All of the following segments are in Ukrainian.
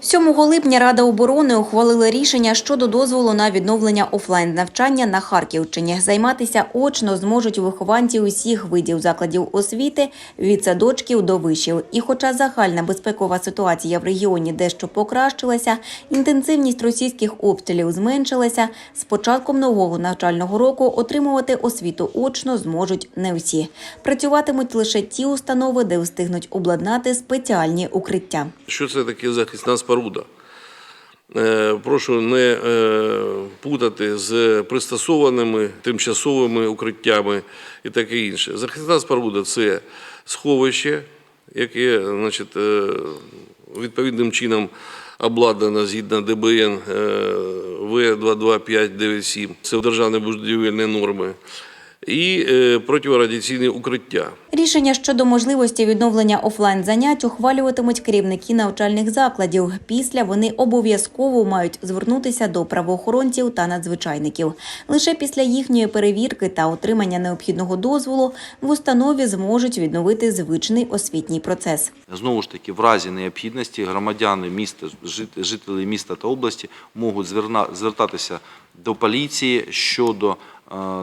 7 липня Рада оборони ухвалила рішення щодо дозволу на відновлення офлайн навчання на Харківщині. Займатися очно зможуть вихованці усіх видів закладів освіти від садочків до вишів. І хоча загальна безпекова ситуація в регіоні дещо покращилася, інтенсивність російських обстрілів зменшилася. З початком нового навчального року отримувати освіту очно зможуть не всі. Працюватимуть лише ті установи, де встигнуть обладнати спеціальні укриття. Що це таке захисна споруда? Е, Прошу не е, путати з пристосованими тимчасовими укриттями і таке інше. Захисна споруда це сховище, яке значить, е, відповідним чином обладнано згідно ДБН е, В22597. Це державні будівельні норми. І е, протирадіаційне укриття. Рішення щодо можливості відновлення офлайн занять ухвалюватимуть керівники навчальних закладів. Після вони обов'язково мають звернутися до правоохоронців та надзвичайників. Лише після їхньої перевірки та отримання необхідного дозволу в установі зможуть відновити звичний освітній процес. Знову ж таки, в разі необхідності громадяни міста, жит- жителі міста та області можуть зверна- звертатися до поліції щодо,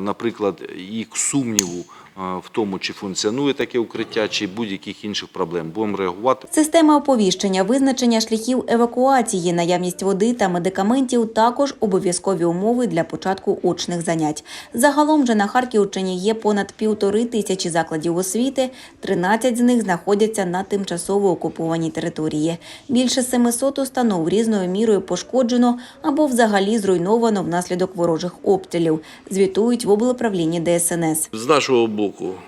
наприклад, їх сумніву в тому, чи функціонує таке укриття, чи будь-яких інших проблем. Будемо реагувати. Система оповіщення, визначення шляхів евакуації, наявність води та медикаментів також обов'язкові умови для початку очних занять. Загалом же на Харківщині є понад півтори тисячі закладів освіти, 13 з них знаходяться на тимчасово окупованій території. Більше 700 установ різною мірою пошкоджено або взагалі зруйновано внаслідок ворожих обстрілів. Звітують в облуправлінні ДСНС. З нашого боку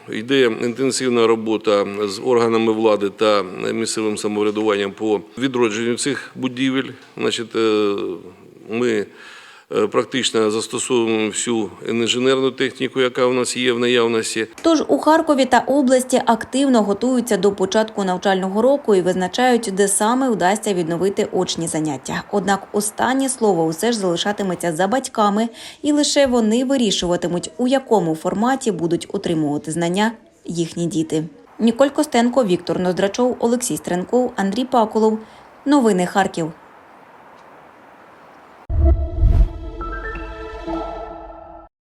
йде інтенсивна робота з органами влади та місцевим самоврядуванням по відродженню цих будівель. Значить, е, ми практично застосовуємо всю інженерну техніку, яка у нас є в наявності. Тож у Харкові та області активно готуються до початку навчального року і визначають, де саме вдасться відновити очні заняття. Однак останнє слово усе ж залишатиметься за батьками, і лише вони вирішуватимуть, у якому форматі будуть отримувати знання їхні діти. Ніколь Костенко, Віктор Ноздрачов, Олексій Стренков, Андрій Пакулов. Новини Харків.